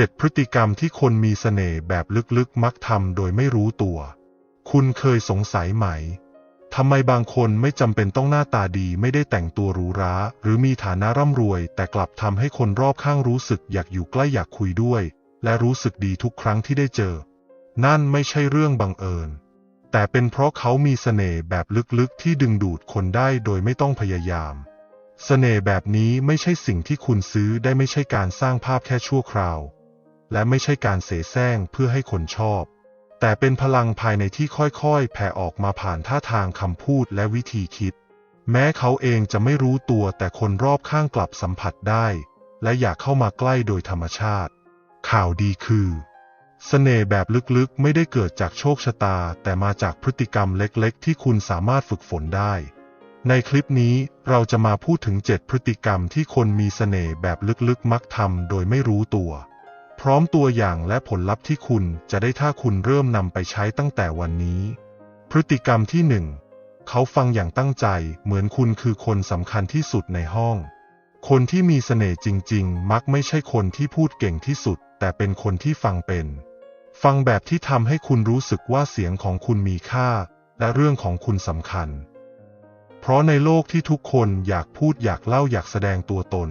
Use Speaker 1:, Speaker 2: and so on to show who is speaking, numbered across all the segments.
Speaker 1: 7 พฤติกรรมที่คนมีเสน่ห์แบบลึกๆ มักทำโดยไม่รู้ตัว คุณเคยสงสัยไหม ทำไมบางคนไม่จำเป็นต้องหน้าตาดีไม่ได้แต่งตัวหรูหรา หรือมีฐานะร่ำรวย แต่กลับทำให้คนรอบข้างรู้สึกอยากอยู่ใกล้อยากคุยด้วย และรู้สึกดีทุกครั้งที่ได้เจอ นั่นไม่ใช่เรื่องบังเอิญ แต่เป็นเพราะเขามีเสน่ห์แบบลึกๆ ที่ดึงดูดคนได้โดยไม่ต้องพยายามเสน่ห์แบบนี้ไม่ใช่สิ่งที่คุณซื้อได้ไม่ใช่การสร้างภาพแค่ชั่วคราว และไม่ใช่การเสแสร้งเพื่อให้คนชอบ แต่เป็นพลังภายในที่ค่อยๆ แผ่ออกมาผ่านท่าทางคำพูดและวิธีคิด แม้เขาเองจะไม่รู้ตัวแต่คนรอบข้างกลับสัมผัสได้ และอยากเข้ามาใกล้โดยธรรมชาติ ข่าวดีคือเสน่ห์แบบลึกๆ ไม่ได้เกิดจากโชคชะตา แต่มาจากพฤติกรรมเล็กๆ ที่คุณสามารถฝึกฝนได้ ในคลิปนี้เราจะมาพูดถึง 7 พฤติกรรมที่คนมีเสน่ห์แบบลึกๆ มักทำโดยไม่รู้ตัว ร้อมตัวอย่างและผลลัพธ์ที่คุณจะได้ถ้าคุณเริ่มนำไปใช้ตั้งแต่วันนี้ พฤติกรรมที่หนึ่งเขาฟังอย่างตั้งใจ เหมือนคุณคือคนสำคัญที่สุดในห้อง คนที่มีเสน่ห์จริง ๆ มักไม่ใช่คนที่พูดเก่งที่สุด แต่เป็นคนที่ฟังเป็น ฟังแบบที่ทำให้คุณรู้สึกว่าเสียงของคุณมีค่า และเรื่องของคุณสำคัญ เพราะในโลกที่ทุกคนอยากพูดอยากเล่าอยากแสดงตัวตน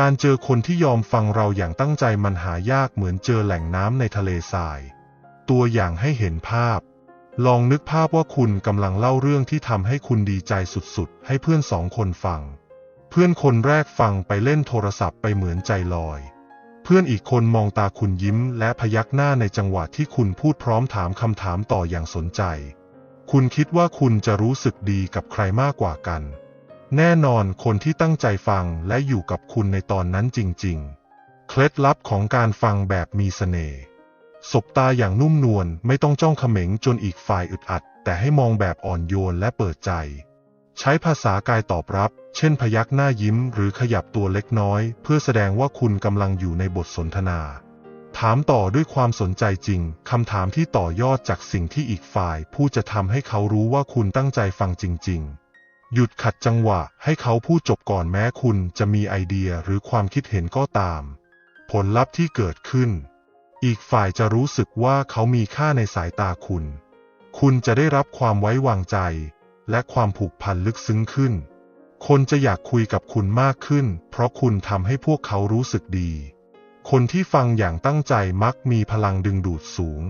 Speaker 1: การเจอคนที่ยอมฟังเราอย่างตั้งใจมันหายากเหมือนเจอแหล่งน้ำในทะเลทราย ตัวอย่างให้เห็นภาพ ลองนึกภาพว่าคุณกำลังเล่าเรื่องที่ทำให้คุณดีใจสุดๆ ให้เพื่อนสองคนฟัง เพื่อนคนแรกฟังไปเล่นโทรศัพท์ไปเหมือนใจลอย เพื่อนอีกคนมองตาคุณยิ้มและพยักหน้าในจังหวะที่คุณพูดพร้อมถามคำถามต่ออย่างสนใจ คุณคิดว่าคุณจะรู้สึกดีกับใครมากกว่ากัน แน่นอนคนที่ตั้งใจฟังและอยู่กับคุณในตอนนั้นจริง ๆ เคล็ดลับของการฟังแบบมีเสน่ห์สบตาอย่างนุ่มนวลไม่ต้องจ้องเขม็งจนอีกฝ่ายอึดอัด แต่ให้มองแบบอ่อนโยนและเปิดใจ ใช้ภาษากายตอบรับ เช่นพยักหน้ายิ้มหรือขยับตัวเล็กน้อย เพื่อแสดงว่าคุณกำลังอยู่ในบทสนทนา ถามต่อด้วยความสนใจจริงคำถามที่ต่อยอดจากสิ่งที่อีกฝ่ายพูดจะทำให้เขารู้ว่าคุณตั้งใจฟังจริง ๆ หยุดขัดจังหวะให้เขาพูดจบก่อนแม้คุณจะมีไอเดียหรือความคิดเห็นก็ตาม ผลลัพธ์ที่เกิดขึ้น อีกฝ่ายจะรู้สึกว่าเขามีค่าในสายตาคุณ คุณจะได้รับความไว้วางใจ และความผูกพันลึกซึ้งขึ้น คนจะอยากคุยกับคุณมากขึ้น เพราะคุณทำให้พวกเขารู้สึกดี คนที่ฟังอย่างตั้งใจมักมีพลังดึงดูดสูง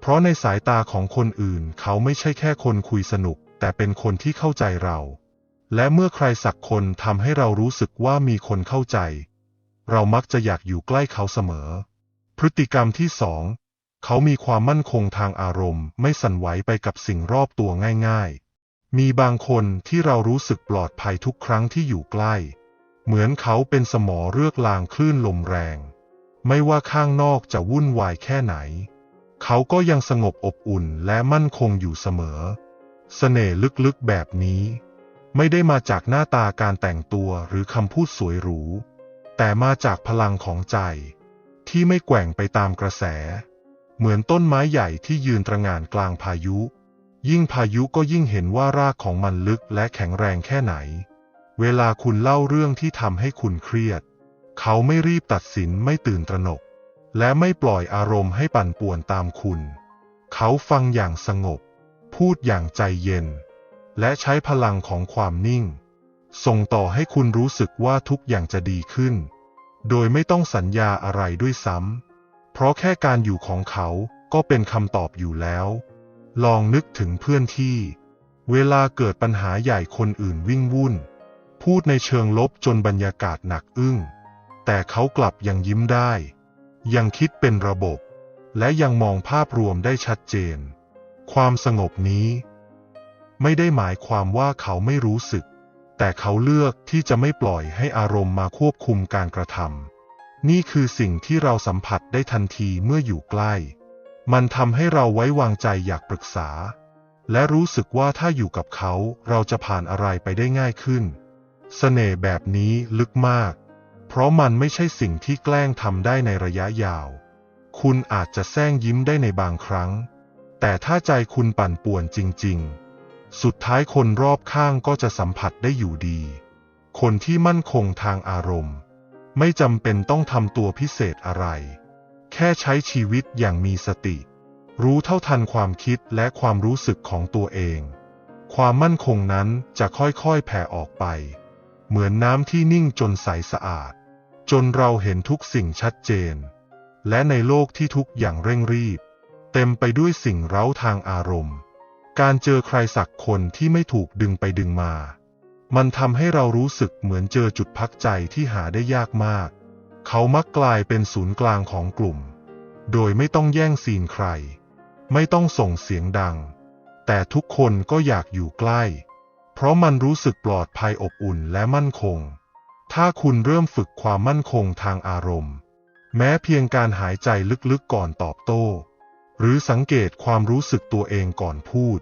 Speaker 1: เพราะในสายตาของคนอื่นเขาไม่ใช่แค่คนคุยสนุก แต่เป็นคนที่เข้าใจเรา และเมื่อใครสักคนทำให้เรารู้สึกว่ามีคนเข้าใจ เรามักจะอยากอยู่ใกล้เขาเสมอ พฤติกรรมที่สองเขามีความมั่นคงทางอารมณ์ ไม่สั่นไหวไปกับสิ่งรอบตัวง่ายๆ มีบางคนที่เรารู้สึกปลอดภัยทุกครั้งที่อยู่ใกล้ เหมือนเขาเป็นสมอเรือกลางคลื่นลมแรง ไม่ว่าข้างนอกจะวุ่นวายแค่ไหน เขาก็ยังสงบอบอุ่นและมั่นคงอยู่เสมอ เสน่ห์ลึกๆแบบนี้ ไม่ได้มาจากหน้าตาการแต่งตัวหรือคำพูดสวยหรู แต่มาจากพลังของใจ ที่ไม่แกว่งไปตามกระแส เหมือนต้นไม้ใหญ่ที่ยืนตระหง่านกลางพายุ ยิ่งพายุก็ยิ่งเห็นว่ารากของมันลึกและแข็งแรงแค่ไหน เวลาคุณเล่าเรื่องที่ทำให้คุณเครียด เขาไม่รีบตัดสินไม่ตื่นตระหนก และไม่ปล่อยอารมณ์ให้ปั่นป่วนตามคุณ เขาฟังอย่างสงบ พูดอย่างใจเย็น และใช้พลังของความนิ่ง ส่งต่อให้คุณรู้สึกว่าทุกอย่างจะดีขึ้น โดยไม่ต้องสัญญาอะไรด้วยซ้ำเพราะแค่การอยู่ของเขาก็เป็นคำตอบอยู่แล้ว ลองนึกถึงเพื่อนที่ เวลาเกิดปัญหาใหญ่คนอื่นวิ่งวุ่น พูดในเชิงลบจนบรรยากาศหนักอึ้ง แต่เขากลับยังยิ้มได้ ยังคิดเป็นระบบ และยังมองภาพรวมได้ชัดเจน ความสงบนี้ ไม่ได้หมายความว่าเขาไม่รู้สึก แต่เขาเลือกที่จะไม่ปล่อยให้อารมณ์มาควบคุมการกระทำนี่คือสิ่งที่เราสัมผัสได้ทันทีเมื่ออยู่ใกล้ มันทำให้เราไว้วางใจอยากปรึกษา และรู้สึกว่าถ้าอยู่กับเขาเราจะผ่านอะไรไปได้ง่ายขึ้นเสน่ห์แบบนี้ลึกมาก เพราะมันไม่ใช่สิ่งที่แกล้งทำได้ในระยะยาว คุณอาจจะแซงยิ้มได้ในบางครั้ง แต่ถ้าใจคุณปั่นป่วนจริง ๆ สุดท้ายคนรอบข้างก็จะสัมผัสได้อยู่ดี คนที่มั่นคงทางอารมณ์ ไม่จำเป็นต้องทำตัวพิเศษอะไร แค่ใช้ชีวิตอย่างมีสติ รู้เท่าทันความคิดและความรู้สึกของตัวเอง ความมั่นคงนั้นจะค่อยๆแผ่ออกไป เหมือนน้ำที่นิ่งจนใสสะอาด จนเราเห็นทุกสิ่งชัดเจน และในโลกที่ทุกอย่างเร่งรีบ เต็มไปด้วยสิ่งเร้าทางอารมณ์ การเจอใครสักคนที่ไม่ถูกดึงไปดึงมา มันทำให้เรารู้สึกเหมือนเจอจุดพักใจที่หาได้ยากมาก เขามักกลายเป็นศูนย์กลางของกลุ่ม โดยไม่ต้องแย่งซีนใคร ไม่ต้องส่งเสียงดัง แต่ทุกคนก็อยากอยู่ใกล้ เพราะมันรู้สึกปลอดภัยอบอุ่นและมั่นคง ถ้าคุณเริ่มฝึกความมั่นคงทางอารมณ์ แม้เพียงการหายใจลึกๆก่อนตอบโต้ หรือสังเกตความรู้สึกตัวเองก่อนพูด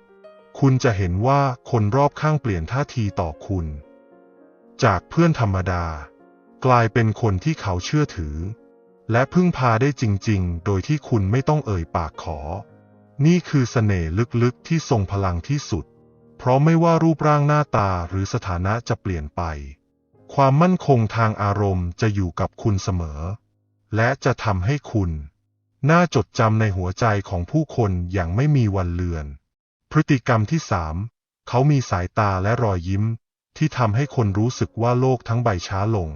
Speaker 1: คุณจะเห็นว่าคนรอบข้างเปลี่ยนท่าทีต่อคุณ จากเพื่อนธรรมดา กลายเป็นคนที่เขาเชื่อถือ และพึ่งพาได้จริง ๆ โดยที่คุณไม่ต้องเอ่ยปากขอ นี่คือเสน่ห์ลึกๆที่ทรงพลังที่สุด เพราะไม่ว่ารูปร่างหน้าตาหรือสถานะจะเปลี่ยนไป ความมั่นคงทางอารมณ์จะอยู่กับคุณเสมอ และจะทำให้คุณ น่าจดจำในหัวใจของผู้คนอย่างไม่มีวันเลือน พฤติกรรมที่สามเขามีสายตาและรอยยิ้ม ที่ทำให้คนรู้สึกว่าโลกทั้งใบช้าลง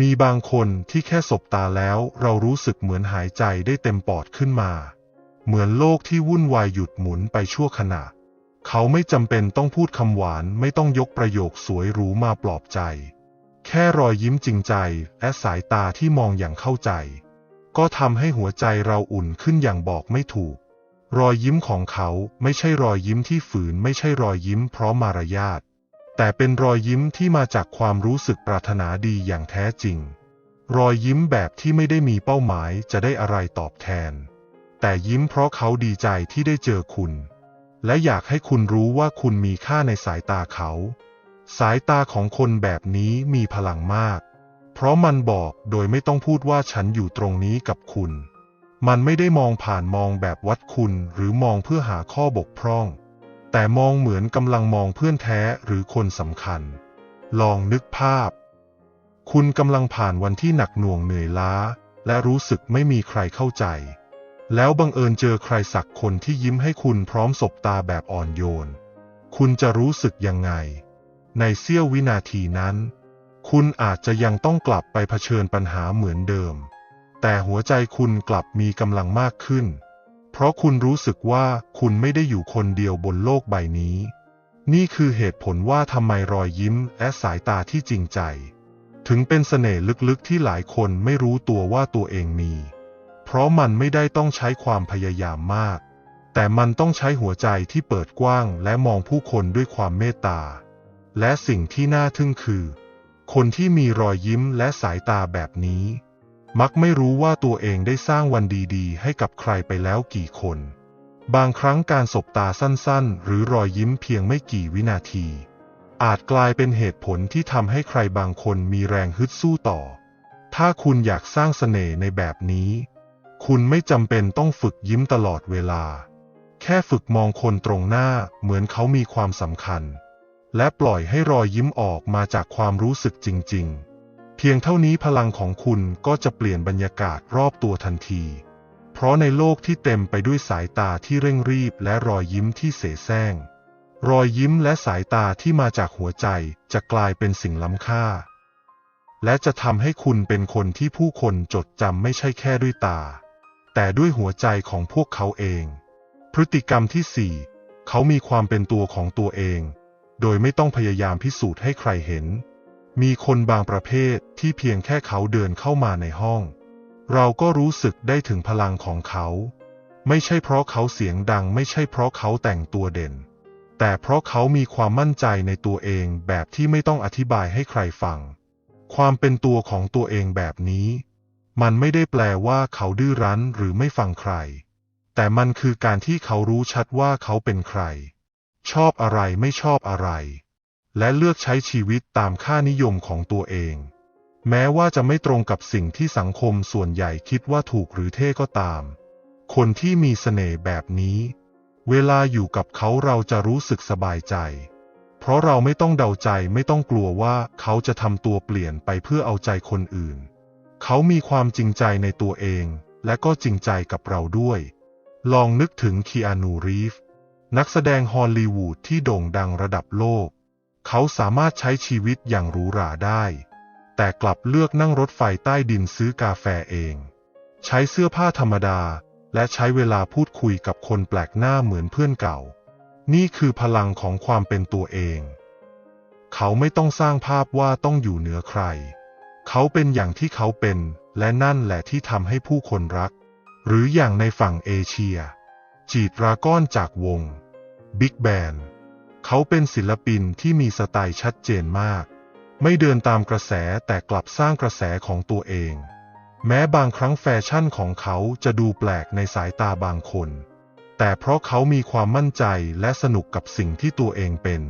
Speaker 1: มีบางคนที่แค่สบตาแล้วเรารู้สึกเหมือนหายใจได้เต็มปอดขึ้นมา เหมือนโลกที่วุ่นวายหยุดหมุนไปชั่วขณะ เขาไม่จำเป็นต้องพูดคำหวานไม่ต้องยกประโยคสวยหรูมาปลอบใจ แค่รอยยิ้มจริงใจและสายตาที่มองอย่างเข้าใจ ก็ทำให้หัวใจเราอุ่นขึ้นอย่างบอกไม่ถูก รอยยิ้มของเขาไม่ใช่รอยยิ้มที่ฝืนไม่ใช่รอยยิ้มเพราะมารยาท แต่เป็นรอยยิ้มที่มาจากความรู้สึกปรารถนาดีอย่างแท้จริง รอยยิ้มแบบที่ไม่ได้มีเป้าหมายจะได้อะไรตอบแทน แต่ยิ้มเพราะเขาดีใจที่ได้เจอคุณ และอยากให้คุณรู้ว่าคุณมีค่าในสายตาเขา สายตาของคนแบบนี้มีพลังมาก เพราะมันบอกโดยไม่ต้องพูดว่าฉันอยู่ตรงนี้กับคุณ มันไม่ได้มองผ่านมองแบบวัดคุณหรือมองเพื่อหาข้อบกพร่อง แต่มองเหมือนกำลังมองเพื่อนแท้หรือคนสำคัญ ลองนึกภาพ คุณกำลังผ่านวันที่หนักหน่วงเหนื่อยล้า และรู้สึกไม่มีใครเข้าใจ แล้วบังเอิญเจอใครสักคนที่ยิ้มให้คุณพร้อมสบตาแบบอ่อนโยน คุณจะรู้สึกยังไง ในเสี้ยววินาทีนั้น คุณอาจจะยังต้องกลับไปเผชิญปัญหาเหมือนเดิม แต่หัวใจคุณกลับมีกำลังมากขึ้น เพราะคุณรู้สึกว่าคุณไม่ได้อยู่คนเดียวบนโลกใบนี้ นี่คือเหตุผลว่าทำไมรอยยิ้มและสายตาที่จริงใจ ถึงเป็นเสน่ห์ลึกๆที่หลายคนไม่รู้ตัวว่าตัวเองมี เพราะมันไม่ได้ต้องใช้ความพยายามมาก แต่มันต้องใช้หัวใจที่เปิดกว้างและมองผู้คนด้วยความเมตตา และสิ่งที่น่าทึ่งคือ คนที่มีรอยยิ้มและสายตาแบบนี้ มักไม่รู้ว่าตัวเองได้สร้างวันดีๆ ให้กับใครไปแล้วกี่คน บางครั้งการสบตาสั้นๆ หรือรอยยิ้มเพียงไม่กี่วินาที อาจกลายเป็นเหตุผลที่ทำให้ใครบางคนมีแรงฮึดสู้ต่อ ถ้าคุณอยากสร้างเสน่ห์ในแบบนี้ คุณไม่จำเป็นต้องฝึกยิ้มตลอดเวลา แค่ฝึกมองคนตรงหน้าเหมือนเขามีความสำคัญ และปล่อยให้รอยยิ้มออกมาจากความรู้สึกจริง ๆ เพียงเท่านี้พลังของคุณก็จะเปลี่ยนบรรยากาศรอบตัวทันที เพราะในโลกที่เต็มไปด้วยสายตาที่เร่งรีบและรอยยิ้มที่เสแสร้ง รอยยิ้มและสายตาที่มาจากหัวใจจะกลายเป็นสิ่งล้ำค่า และจะทำให้คุณเป็นคนที่ผู้คนจดจำไม่ใช่แค่ด้วยตา แต่ด้วยหัวใจของพวกเขาเอง พฤติกรรมที่สี่เขามีความเป็นตัวของตัวเอง โดยไม่ต้องพยายามพิสูจน์ให้ใครเห็น มีคนบางประเภทที่เพียงแค่เขาเดินเข้ามาในห้อง เราก็รู้สึกได้ถึงพลังของเขา ไม่ใช่เพราะเขาเสียงดังไม่ใช่เพราะเขาแต่งตัวเด่น แต่เพราะเขามีความมั่นใจในตัวเองแบบที่ไม่ต้องอธิบายให้ใครฟัง ความเป็นตัวของตัวเองแบบนี้ มันไม่ได้แปลว่าเขาดื้อรั้นหรือไม่ฟังใคร แต่มันคือการที่เขารู้ชัดว่าเขาเป็นใคร ชอบอะไรไม่ชอบอะไร และเลือกใช้ชีวิตตามค่านิยมของตัวเอง แม้ว่าจะไม่ตรงกับสิ่งที่สังคมส่วนใหญ่คิดว่าถูกหรือเท่ก็ตาม คนที่มีเสน่ห์แบบนี้ เวลาอยู่กับเขาเราจะรู้สึกสบายใจ เพราะเราไม่ต้องเดาใจไม่ต้องกลัวว่าเขาจะทำตัวเปลี่ยนไปเพื่อเอาใจคนอื่น เขามีความจริงใจในตัวเอง และก็จริงใจกับเราด้วย ลองนึกถึงคีอานูรีฟ นักแสดงฮอลลีวูดที่โด่งดังระดับโลก เขาสามารถใช้ชีวิตอย่างหรูหราได้ แต่กลับเลือกนั่งรถไฟใต้ดินซื้อกาแฟเอง ใช้เสื้อผ้าธรรมดา และใช้เวลาพูดคุยกับคนแปลกหน้าเหมือนเพื่อนเก่า นี่คือพลังของความเป็นตัวเอง เขาไม่ต้องสร้างภาพว่าต้องอยู่เหนือใคร เขาเป็นอย่างที่เขาเป็น และนั่นแหละที่ทำให้ผู้คนรัก หรืออย่างในฝั่งเอเชีย จีดราก้อนจากวง Big Bang เขาเป็นศิลปินที่มีสไตล์ชัดเจนมาก ไม่เดินตามกระแสแต่กลับสร้างกระแสของตัวเอง แม้บางครั้งแฟชั่นของเขาจะดูแปลกในสายตาบางคน แต่เพราะเขามีความมั่นใจและสนุกกับสิ่งที่ตัวเองเป็น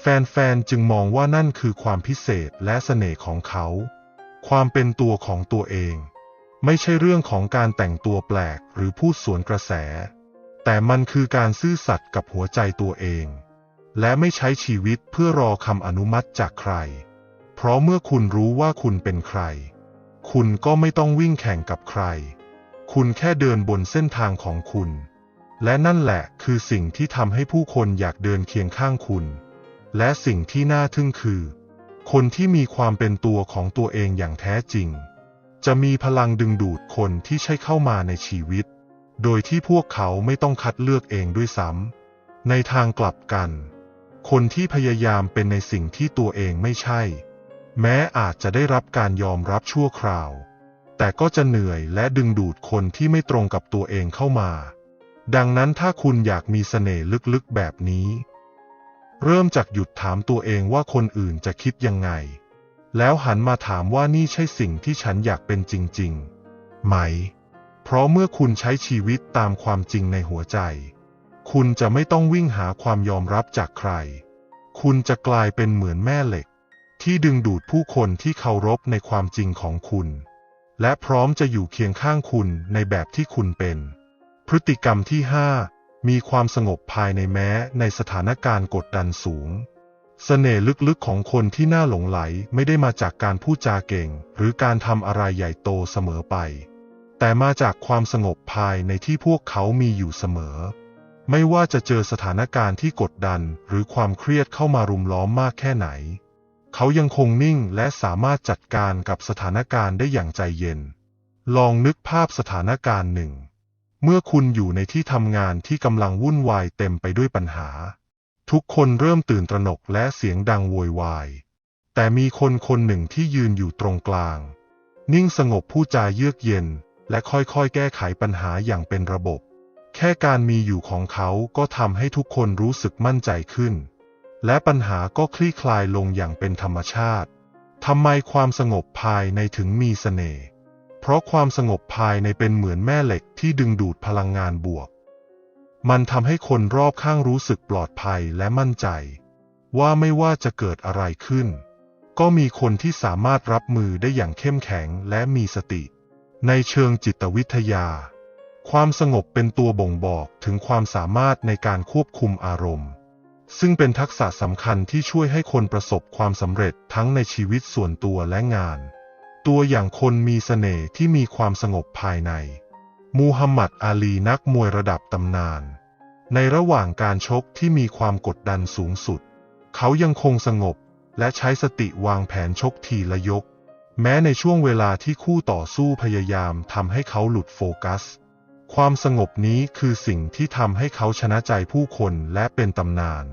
Speaker 1: แฟนๆจึงมองว่านั่นคือความพิเศษและเสน่ห์ของเขา ความเป็นตัวของตัวเอง ไม่ใช่เรื่องของการแต่งตัวแปลกหรือพูดสวนกระแส แต่มันคือการซื่อสัตย์กับหัวใจตัวเอง และไม่ใช้ชีวิตเพื่อรอคำอนุมัติจากใคร เพราะเมื่อคุณรู้ว่าคุณเป็นใคร คุณก็ไม่ต้องวิ่งแข่งกับใคร คุณแค่เดินบนเส้นทางของคุณ และนั่นแหละคือสิ่งที่ทำให้ผู้คนอยากเดินเคียงข้างคุณ และสิ่งที่น่าทึ่งคือ คนที่มีความเป็นตัวของตัวเองอย่างแท้จริง จะมีพลังดึงดูดคนที่ใช่เข้ามาในชีวิต โดยที่พวกเขาไม่ต้องคัดเลือกเองด้วยซ้ำ ในทางกลับกัน คนที่พยายามเป็นในสิ่งที่ตัวเองไม่ใช่ แม้อาจจะได้รับการยอมรับชั่วคราว แต่ก็จะเหนื่อยและดึงดูดคนที่ไม่ตรงกับตัวเองเข้ามา ดังนั้นถ้าคุณอยากมีเสน่ห์ลึกๆแบบนี้ เริ่มจากหยุดถามตัวเองว่าคนอื่นจะคิดยังไง แล้วหันมาถามว่านี่ใช่สิ่งที่ฉันอยากเป็นจริง ๆ ไหม เพราะเมื่อคุณใช้ชีวิตตามความจริงในหัวใจ คุณจะไม่ต้องวิ่งหาความยอมรับจากใคร คุณจะกลายเป็นเหมือนแม่เหล็ก ที่ดึงดูดผู้คนที่เคารพในความจริงของคุณ และพร้อมจะอยู่เคียงข้างคุณในแบบที่คุณเป็น พฤติกรรมที่ 5 มีความสงบภายในแม้ในสถานการณ์กดดันสูงเสน่ห์ลึกๆของคนที่น่าหลงไหลไม่ได้มาจากการพูดจาเก่ง หรือการทำอะไรใหญ่โตเสมอไป แต่มาจากความสงบภายในที่พวกเขามีอยู่เสมอ ไม่ว่าจะเจอสถานการณ์ที่กดดันหรือความเครียดเข้ามารุมล้อมมากแค่ไหน เขายังคงนิ่งและสามารถจัดการกับสถานการณ์ได้อย่างใจเย็น ลองนึกภาพสถานการณ์หนึ่ง เมื่อคุณอยู่ในที่ทำงานที่กำลังวุ่นวายเต็มไปด้วยปัญหา ทุกคนเริ่มตื่นตระหนกและเสียงดังโวยวาย แต่มีคนคนหนึ่งที่ยืนอยู่ตรงกลาง นิ่งสงบผู้จาเยือกเย็น และค่อยๆ แก้ไขปัญหาอย่างเป็นระบบ แค่การมีอยู่ของเขาก็ทำให้ทุกคนรู้สึกมั่นใจขึ้น และปัญหาก็คลี่คลายลงอย่างเป็นธรรมชาติทำไมความสงบภายในถึงมีเสน่ห์ เพราะความสงบภายในเป็นเหมือนแม่เหล็กที่ดึงดูดพลังงานบวก มันทำให้คนรอบข้างรู้สึกปลอดภัยและมั่นใจ ว่าไม่ว่าจะเกิดอะไรขึ้น ก็มีคนที่สามารถรับมือได้อย่างเข้มแข็งและมีสติ ในเชิงจิตวิทยา ความสงบเป็นตัวบ่งบอกถึงความสามารถในการควบคุมอารมณ์ ซึ่งเป็นทักษะสำคัญที่ช่วยให้คนประสบความสำเร็จทั้งในชีวิตส่วนตัวและงาน ตัวอย่างคนมีเสน่ห์ที่มีความสงบภายใน มูฮัมหมัดอาลีนักมวยระดับตำนาน ในระหว่างการชกที่มีความกดดันสูงสุด เขายังคงสงบและใช้สติวางแผนชกทีละยก แม้ในช่วงเวลาที่คู่ต่อสู้พยายามทำให้เขาหลุดโฟกัส ความสงบนี้คือสิ่งที่ทำให้เขาชนะใจผู้คนและเป็นตำนาน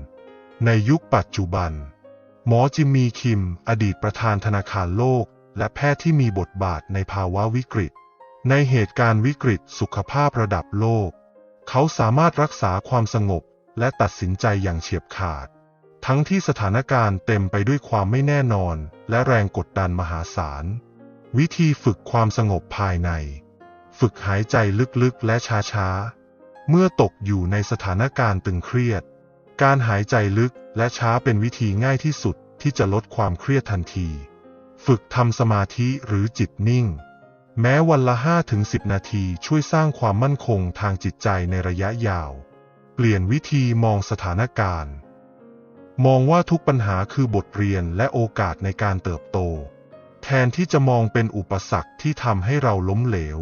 Speaker 1: ในยุคปัจจุบัน หมอจิมมี่คิม อดีตประธานธนาคารโลก และแพทย์ที่มีบทบาทในภาวะวิกฤต ในเหตุการณ์วิกฤตสุขภาพระดับโลก เขาสามารถรักษาความสงบและตัดสินใจอย่างเฉียบขาด ทั้งที่สถานการณ์เต็มไปด้วยความไม่แน่นอน และแรงกดดันมหาศาล วิธีฝึกความสงบภายใน ฝึกหายใจลึกๆและช้าๆ เมื่อตกอยู่ในสถานการณ์ตึงเครียด การหายใจลึกและช้าเป็นวิธีง่ายที่สุดที่จะลดความเครียดทันที ฝึกทำสมาธิหรือจิตนิ่ง แม้วันละ5-10 นาทีช่วยสร้างความมั่นคงทางจิตใจในระยะยาว เปลี่ยนวิธีมองสถานการณ์ มองว่าทุกปัญหาคือบทเรียนและโอกาสในการเติบโต แทนที่จะมองเป็นอุปสรรคที่ทำให้เราล้มเหลว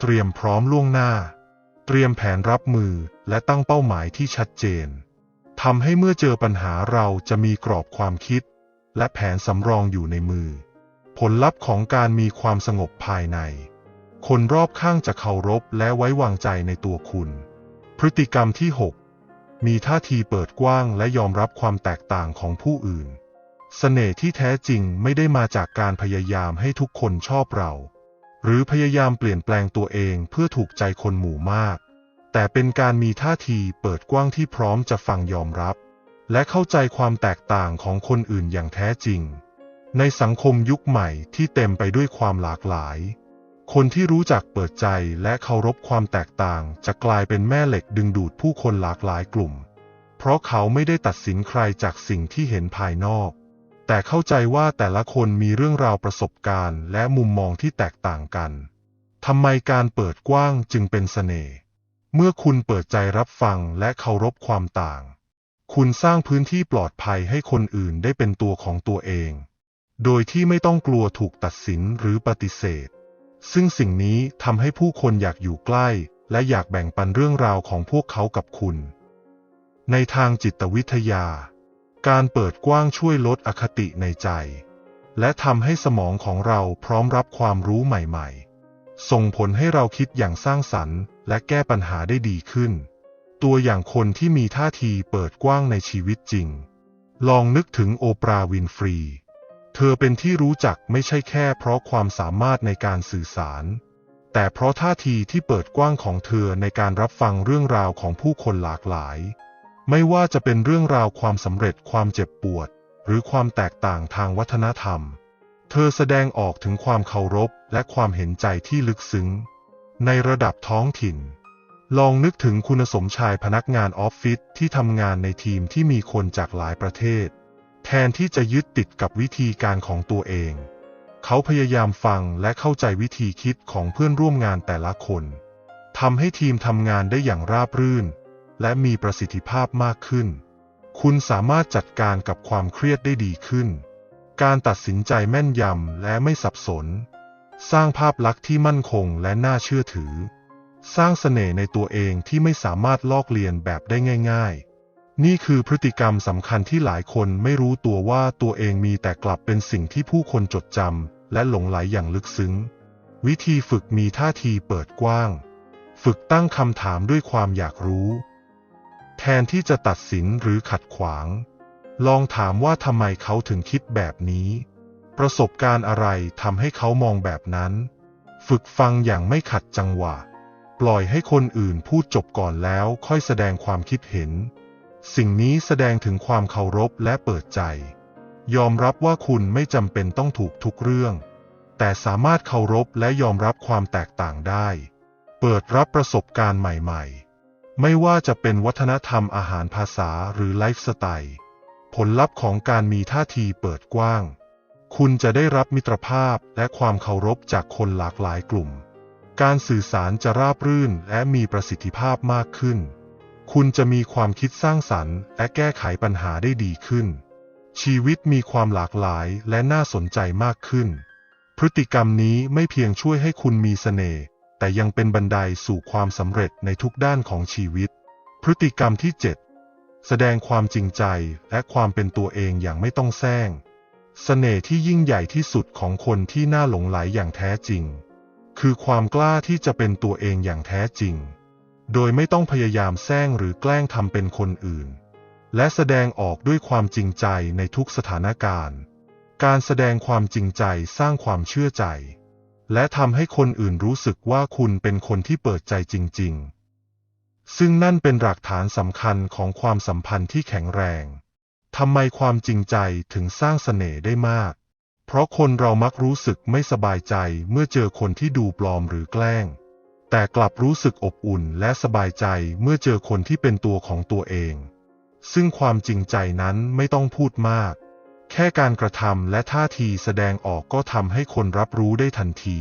Speaker 1: เตรียมพร้อมล่วงหน้า เตรียมแผนรับมือและตั้งเป้าหมายที่ชัดเจนทำให้เมื่อเจอปัญหาเราจะมีกรอบความคิด และแผนสำรองอยู่ในมือ ผลลัพธ์ของการมีความสงบภายใน คนรอบข้างจะเคารพและไว้วางใจในตัวคุณ พฤติกรรมที่ 6 มีท่าทีเปิดกว้างและยอมรับความแตกต่างของผู้อื่น เสน่ห์ที่แท้จริงไม่ได้มาจากการพยายามให้ทุกคนชอบเรา หรือพยายามเปลี่ยนแปลงตัวเองเพื่อถูกใจคนหมู่มาก แต่เป็นการมีท่าทีเปิดกว้างที่พร้อมจะฟังยอมรับ และเข้าใจความแตกต่างของคนอื่นอย่างแท้จริง ในสังคมยุคใหม่ที่เต็มไปด้วยความหลากหลาย คนที่รู้จักเปิดใจและเคารพความแตกต่าง จะกลายเป็นแม่เหล็กดึงดูดผู้คนหลากหลายกลุ่ม เพราะเขาไม่ได้ตัดสินใครจากสิ่งที่เห็นภายนอก แต่เข้าใจว่าแต่ละคนมีเรื่องราวประสบการณ์ และมุมมองที่แตกต่างกันทำไมการเปิดกว้างจึงเป็นเสน่ห์ เมื่อคุณเปิดใจรับฟังและเคารพความต่าง คุณสร้างพื้นที่ปลอดภัยให้คนอื่นได้เป็นตัวของตัวเอง โดยที่ไม่ต้องกลัวถูกตัดสินหรือปฏิเสธ ซึ่งสิ่งนี้ทำให้ผู้คนอยากอยู่ใกล้ และอยากแบ่งปันเรื่องราวของพวกเขากับคุณ ในทางจิตวิทยา การเปิดกว้างช่วยลดอคติในใจ และทำให้สมองของเราพร้อมรับความรู้ใหม่ๆ ส่งผลให้เราคิดอย่างสร้างสรรค์ และแก้ปัญหาได้ดีขึ้น ตัวอย่างคนที่มีท่าทีเปิดกว้างในชีวิตจริง ลองนึกถึงโอปราห์วินฟรี เธอเป็นที่รู้จักไม่ใช่แค่เพราะความสามารถในการสื่อสาร แต่เพราะท่าทีที่เปิดกว้างของเธอในการรับฟังเรื่องราวของผู้คนหลากหลาย ไม่ว่าจะเป็นเรื่องราวความสำเร็จความเจ็บปวด หรือความแตกต่างทางวัฒนธรรม เธอแสดงออกถึงความเคารพและความเห็นใจที่ลึกซึ้ง ในระดับท้องถิ่น ลองนึกถึงคุณสมชายพนักงานออฟฟิศที่ทำงานในทีมที่มีคนจากหลายประเทศ แทนที่จะยึดติดกับวิธีการของตัวเอง เขาพยายามฟังและเข้าใจวิธีคิดของเพื่อนร่วมงานแต่ละคนทำให้ทีมทำงานได้อย่างราบรื่น และมีประสิทธิภาพมากขึ้น คุณสามารถจัดการกับความเครียดได้ดีขึ้น การตัดสินใจแม่นยำและไม่สับสน สร้างภาพลักษณ์ที่มั่นคงและน่าเชื่อถือ สร้างเสน่ห์ในตัวเองที่ไม่สามารถลอกเลียนแบบได้ง่าย ๆ นี่คือพฤติกรรมสำคัญที่หลายคนไม่รู้ตัวว่าตัวเองมีแต่กลับเป็นสิ่งที่ผู้คนจดจำและหลงไหลอย่างลึกซึ้ง วิธีฝึกมีท่าทีเปิดกว้าง ฝึกตั้งคำถามด้วยความอยากรู้ แทนที่จะตัดสินหรือขัดขวาง ลองถามว่าทำไมเขาถึงคิดแบบนี้ ประสบการณ์อะไรทำให้เขามองแบบนั้น ฝึกฟังอย่างไม่ขัดจังหวะ ปล่อยให้คนอื่นพูดจบก่อนแล้วค่อยแสดงความคิดเห็น สิ่งนี้แสดงถึงความเคารพและเปิดใจ ยอมรับว่าคุณไม่จำเป็นต้องถูกทุกเรื่อง แต่สามารถเคารพและยอมรับความแตกต่างได้ เปิดรับประสบการณ์ใหม่ๆ ไม่ว่าจะเป็นวัฒนธรรมอาหารภาษาหรือไลฟ์สไตล์ ผลลัพธ์ของการมีท่าทีเปิดกว้าง คุณจะได้รับมิตรภาพและความเคารพจากคนหลากหลายกลุ่ม การสื่อสารจะราบรื่นและมีประสิทธิภาพมากขึ้น คุณจะมีความคิดสร้างสรรค์และแก้ไขปัญหาได้ดีขึ้น ชีวิตมีความหลากหลายและน่าสนใจมากขึ้น พฤติกรรมนี้ไม่เพียงช่วยให้คุณมีเสน่ห์แต่ยังเป็นบันไดสู่ความสำเร็จในทุกด้านของชีวิต พฤติกรรมที่ 7 แสดงความจริงใจและความเป็นตัวเองอย่างไม่ต้องแซงเสน่ห์ที่ยิ่งใหญ่ที่สุดของคนที่น่าหลงไหลอย่างแท้จริง คือความกล้าที่จะเป็นตัวเองอย่างแท้จริง โดยไม่ต้องพยายามแซงหรือแกล้งทำเป็นคนอื่น และแสดงออกด้วยความจริงใจในทุกสถานการณ์ การแสดงความจริงใจสร้างความเชื่อใจ และทำให้คนอื่นรู้สึกว่าคุณเป็นคนที่เปิดใจจริง ๆ ซึ่งนั่นเป็นหลักฐานสำคัญของความสัมพันธ์ที่แข็งแรงทำไมความจริงใจถึงสร้างเสน่ห์ได้มาก เพราะคนเรามักรู้สึกไม่สบายใจเมื่อเจอคนที่ดูปลอมหรือแกล้ง แต่กลับรู้สึกอบอุ่นและสบายใจเมื่อเจอคนที่เป็นตัวของตัวเอง ซึ่งความจริงใจนั้นไม่ต้องพูดมาก แค่การกระทำและท่าทีแสดงออกก็ทำให้คนรับรู้ได้ทันที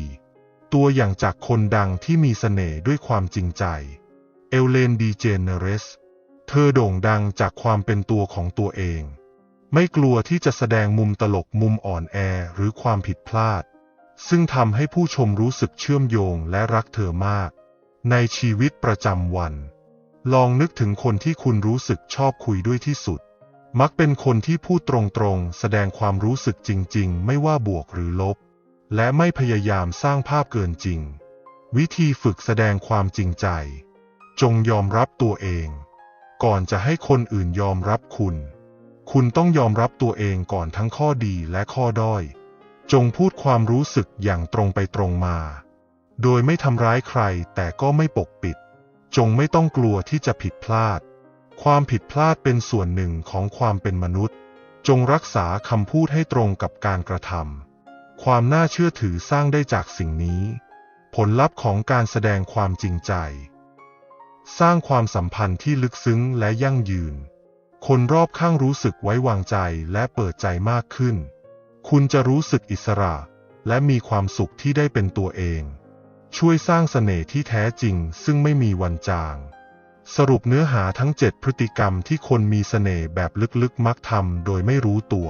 Speaker 1: ตัวอย่างจากคนดังที่มีเสน่ห์ด้วยความจริงใจ เอลเลนดีเจเนเรส เธอโด่งดังจากความเป็นตัวของตัวเอง ไม่กลัวที่จะแสดงมุมตลกมุมอ่อนแอหรือความผิดพลาด ซึ่งทำให้ผู้ชมรู้สึกเชื่อมโยงและรักเธอมาก ในชีวิตประจำวัน ลองนึกถึงคนที่คุณรู้สึกชอบคุยด้วยที่สุด มักเป็นคนที่พูดตรงๆ แสดงความรู้สึกจริง ๆ ไม่ว่าบวกหรือลบ และไม่พยายามสร้างภาพเกินจริง วิธีฝึกแสดงความจริงใจ จงยอมรับตัวเอง ก่อนจะให้คนอื่นยอมรับคุณ คุณต้องยอมรับตัวเองก่อนทั้งข้อดีและข้อด้อย จงพูดความรู้สึกอย่างตรงไปตรงมา โดยไม่ทำร้ายใครแต่ก็ไม่ปกปิด จงไม่ต้องกลัวที่จะผิดพลาด ความผิดพลาดเป็นส่วนหนึ่งของความเป็นมนุษย์ จงรักษาคำพูดให้ตรงกับการกระทำ ความน่าเชื่อถือสร้างได้จากสิ่งนี้ ผลลัพธ์ของการแสดงความจริงใจ สร้างความสัมพันธ์ที่ลึกซึ้งและยั่งยืน คนรอบข้างรู้สึกไว้วางใจและเปิดใจมากขึ้น คุณจะรู้สึกอิสระ และมีความสุขที่ได้เป็นตัวเอง ช่วยสร้างเสน่ห์ที่แท้จริงซึ่งไม่มีวันจาง สรุปเนื้อหาทั้ง 7 พฤติกรรมที่คนมีเสน่ห์แบบลึกๆ มักทำโดยไม่รู้ตัว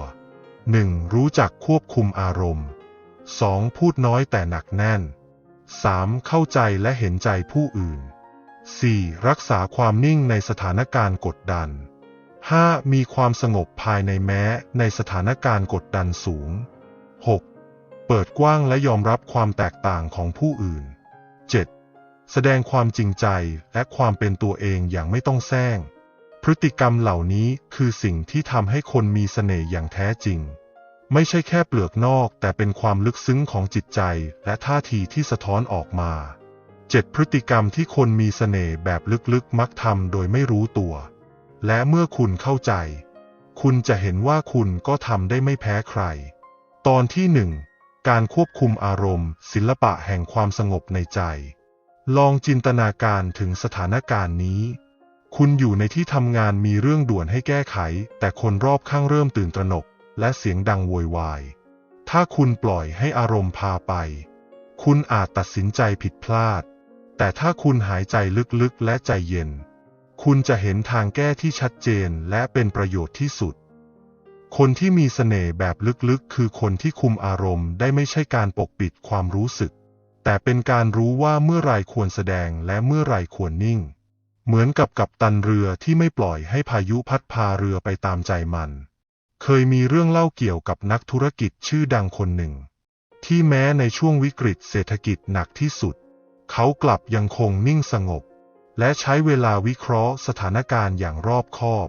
Speaker 1: 1. รู้จักควบคุมอารมณ์ 2. พูดน้อยแต่หนักแน่น 3. เข้าใจและเห็นใจผู้อื่น 4. รักษาความนิ่งในสถานการณ์กดดัน 5. มีความสงบภายในแม้ในสถานการณ์กดดันสูง 6. เปิดกว้างและยอมรับความแตกต่างของผู้อื่น 7. แสดงความจริงใจและความเป็นตัวเองอย่างไม่ต้องแซงพฤติกรรมเหล่านี้คือสิ่งที่ทำให้คนมีเสน่ห์อย่างแท้จริง ไม่ใช่แค่เปลือกนอกแต่เป็นความลึกซึ้งของจิตใจและท่าทีที่สะท้อนออกมา 7 พฤติกรรมที่คนมีเสน่ห์แบบลึกๆมักทำโดยไม่รู้ตัว และเมื่อคุณเข้าใจ คุณจะเห็นว่าคุณก็ทำได้ไม่แพ้ใคร ตอนที่หนึ่งการควบคุมอารมณ์ ศิลปะแห่งความสงบในใจ ลองจินตนาการถึงสถานการณ์นี้ คุณอยู่ในที่ทำงานมีเรื่องด่วนให้แก้ไข แต่คนรอบข้างเริ่มตื่นตระหนก และเสียงดังโวยวาย ถ้าคุณปล่อยให้อารมณ์พาไป คุณอาจตัดสินใจผิดพลาด แต่ถ้าคุณหายใจลึกๆและใจเย็น คุณจะเห็นทางแก้ที่ชัดเจนและเป็นประโยชน์ที่สุด คนที่มีเสน่ห์แบบลึกๆ คือคนที่คุมอารมณ์ได้ไม่ใช่การปกปิดความรู้สึก แต่เป็นการรู้ว่าเมื่อไรควรแสดงและเมื่อไรควรนิ่ง เหมือนกับกัปตันเรือที่ไม่ปล่อยให้พายุพัดพาเรือไปตามใจมัน เคยมีเรื่องเล่าเกี่ยวกับนักธุรกิจชื่อดังคนหนึ่ง ที่แม้ในช่วงวิกฤตเศรษฐกิจหนักที่สุด เขากลับยังคงนิ่งสงบ และใช้เวลาวิเคราะห์สถานการณ์อย่างรอบคอบ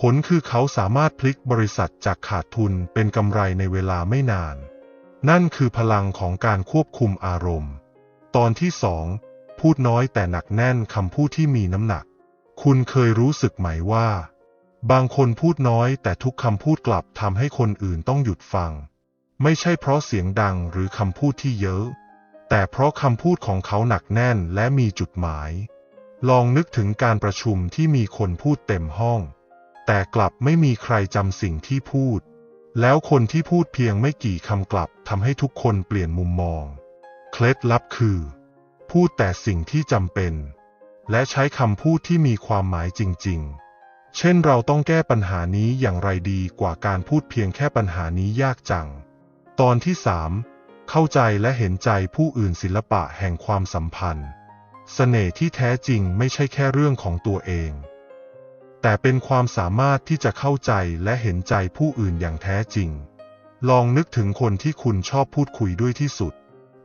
Speaker 1: ผลคือเขาสามารถพลิกบริษัทจากขาดทุนเป็นกำไรในเวลาไม่นาน นั่นคือพลังของการควบคุมอารมณ์ ตอนที่สองพูดน้อยแต่หนักแน่นคำพูดที่มีน้ำหนัก คุณเคยรู้สึกไหมว่า บางคนพูดน้อยแต่ทุกคำพูดกลับทำให้คนอื่นต้องหยุดฟัง ไม่ใช่เพราะเสียงดังหรือคำพูดที่เยอะ แต่เพราะคำพูดของเขาหนักแน่นและมีจุดหมาย ลองนึกถึงการประชุมที่มีคนพูดเต็มห้อง แต่กลับไม่มีใครจำสิ่งที่พูด แล้วคนที่พูดเพียงไม่กี่คำกลับทำให้ทุกคนเปลี่ยนมุมมอง เคล็ดลับคือ พูดแต่สิ่งที่จำเป็น และใช้คำพูดที่มีความหมายจริง ๆ เช่นเราต้องแก้ปัญหานี้อย่างไรดีกว่าการพูดเพียงแค่ปัญหานี้ยากจัง ตอนที่สามเข้าใจและเห็นใจผู้อื่นศิลปะแห่งความสัมพันธ์ เสน่ห์ที่แท้จริงไม่ใช่แค่เรื่องของตัวเอง แต่เป็นความสามารถที่จะเข้าใจและเห็นใจผู้อื่นอย่างแท้จริง ลองนึกถึงคนที่คุณชอบพูดคุยด้วยที่สุด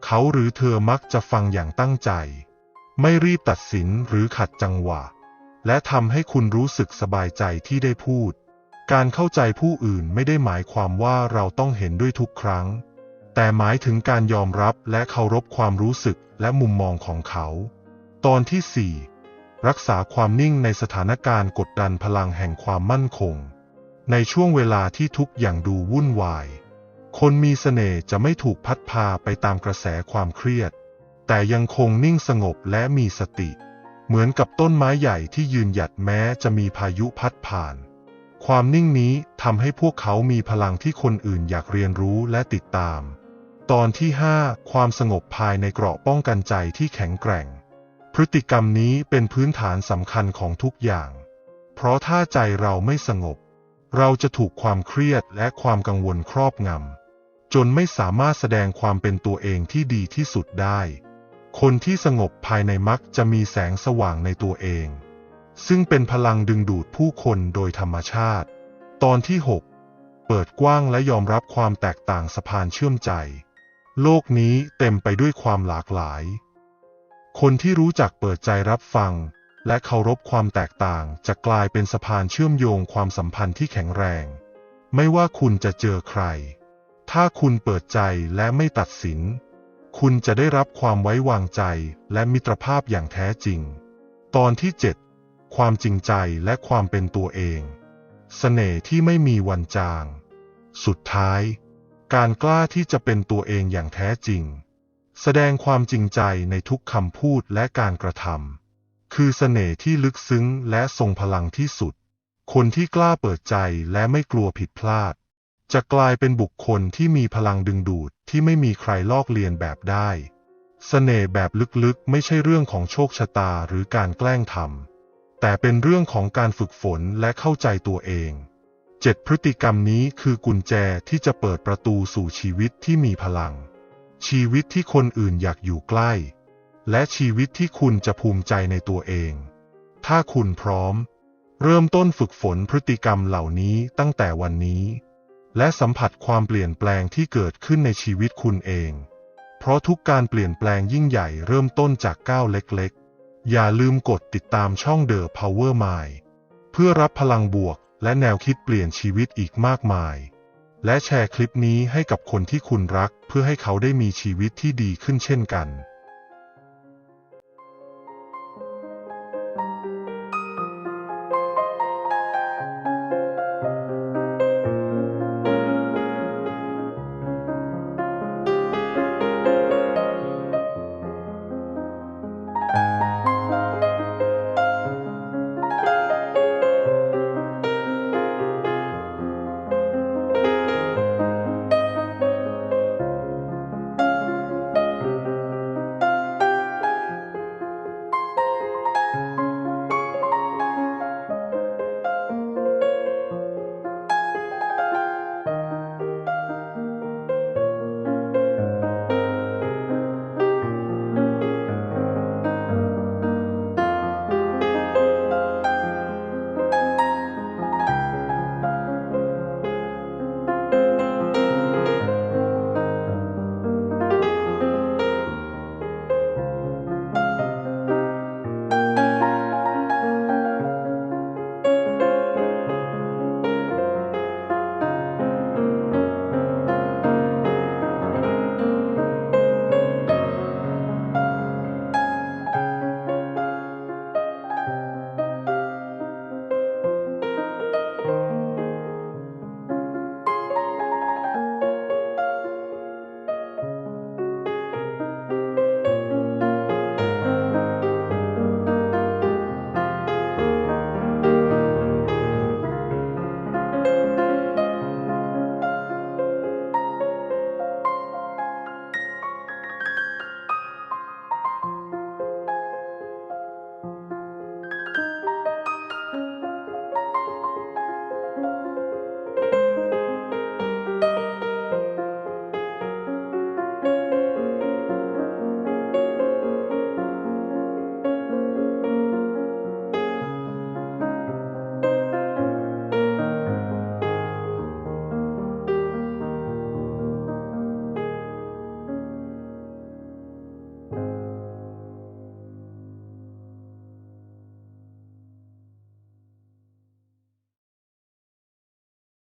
Speaker 1: เขาหรือเธอมักจะฟังอย่างตั้งใจ ไม่รีบตัดสินหรือขัดจังหวะ และทำให้คุณรู้สึกสบายใจที่ได้พูด การเข้าใจผู้อื่นไม่ได้หมายความว่าเราต้องเห็นด้วยทุกครั้ง แต่หมายถึงการยอมรับและเคารพความรู้สึกและมุมมองของเขา ตอนที่ 4 รักษาความนิ่งในสถานการณ์กดดันพลังแห่งความมั่นคง ในช่วงเวลาที่ทุกอย่างดูวุ่นวาย คนมีเสน่ห์จะไม่ถูกพัดพาไปตามกระแสความเครียด แต่ยังคงนิ่งสงบและมีสติ เหมือนกับต้นไม้ใหญ่ที่ยืนหยัดแม้จะมีพายุพัดผ่าน ความนิ่งนี้ทำให้พวกเขามีพลังที่คนอื่นอยากเรียนรู้และติดตาม ตอนที่ 5 ความสงบภายในเกราะป้องกันใจที่แข็งแกร่ง พฤติกรรมนี้เป็นพื้นฐานสำคัญของทุกอย่าง เพราะถ้าใจเราไม่สงบ เราจะถูกความเครียดและความกังวลครอบงำจนไม่สามารถแสดงความเป็นตัวเองที่ดีที่สุดได้ คนที่สงบภายในมักจะมีแสงสว่างในตัวเอง ซึ่งเป็นพลังดึงดูดผู้คนโดยธรรมชาติ ตอนที่ 6 เปิดกว้างและยอมรับความแตกต่างสะพานเชื่อมใจ โลกนี้เต็มไปด้วยความหลากหลาย คนที่รู้จักเปิดใจรับฟัง และเคารพความแตกต่างจะกลายเป็นสะพานเชื่อมโยงความสัมพันธ์ที่แข็งแรง ไม่ว่าคุณจะเจอใคร ถ้าคุณเปิดใจและไม่ตัดสิน คุณจะได้รับความไว้วางใจและมิตรภาพอย่างแท้จริง ตอนที่ 7 ความจริงใจและความเป็นตัวเองเสน่ห์ที่ไม่มีวันจาง สุดท้าย การกล้าที่จะเป็นตัวเองอย่างแท้จริง แสดงความจริงใจในทุกคำพูดและการกระทำคือเสน่ห์ที่ลึกซึ้งและทรงพลังที่สุด คนที่กล้าเปิดใจและไม่กลัวผิดพลาด จะกลายเป็นบุคคลที่มีพลังดึงดูดที่ไม่มีใครลอกเลียนแบบได้เสน่ห์แบบลึกๆ ไม่ใช่เรื่องของโชคชะตาหรือการแกล้งทำแต่เป็นเรื่องของการฝึกฝนและเข้าใจตัวเองเจ็ดพฤติกรรมนี้คือกุญแจที่จะเปิดประตูสู่ชีวิตที่มีพลัง ชีวิตที่คนอื่นอยากอยู่ใกล้ และชีวิตที่คุณจะภูมิใจในตัวเอง ถ้าคุณพร้อม เริ่มต้นฝึกฝนพฤติกรรมเหล่านี้ตั้งแต่วันนี้ และสัมผัสความเปลี่ยนแปลงที่เกิดขึ้นในชีวิตคุณเอง เพราะทุกการเปลี่ยนแปลงยิ่งใหญ่เริ่มต้นจากก้าวเล็กๆ อย่าลืมกดติดตามช่อง The Power Mind เพื่อรับพลังบวกและแนวคิดเปลี่ยนชีวิตอีกมากมาย และแชร์คลิปนี้ให้กับคนที่คุณรัก เพื่อให้เขาได้มีชีวิตที่ดีขึ้นเช่นกัน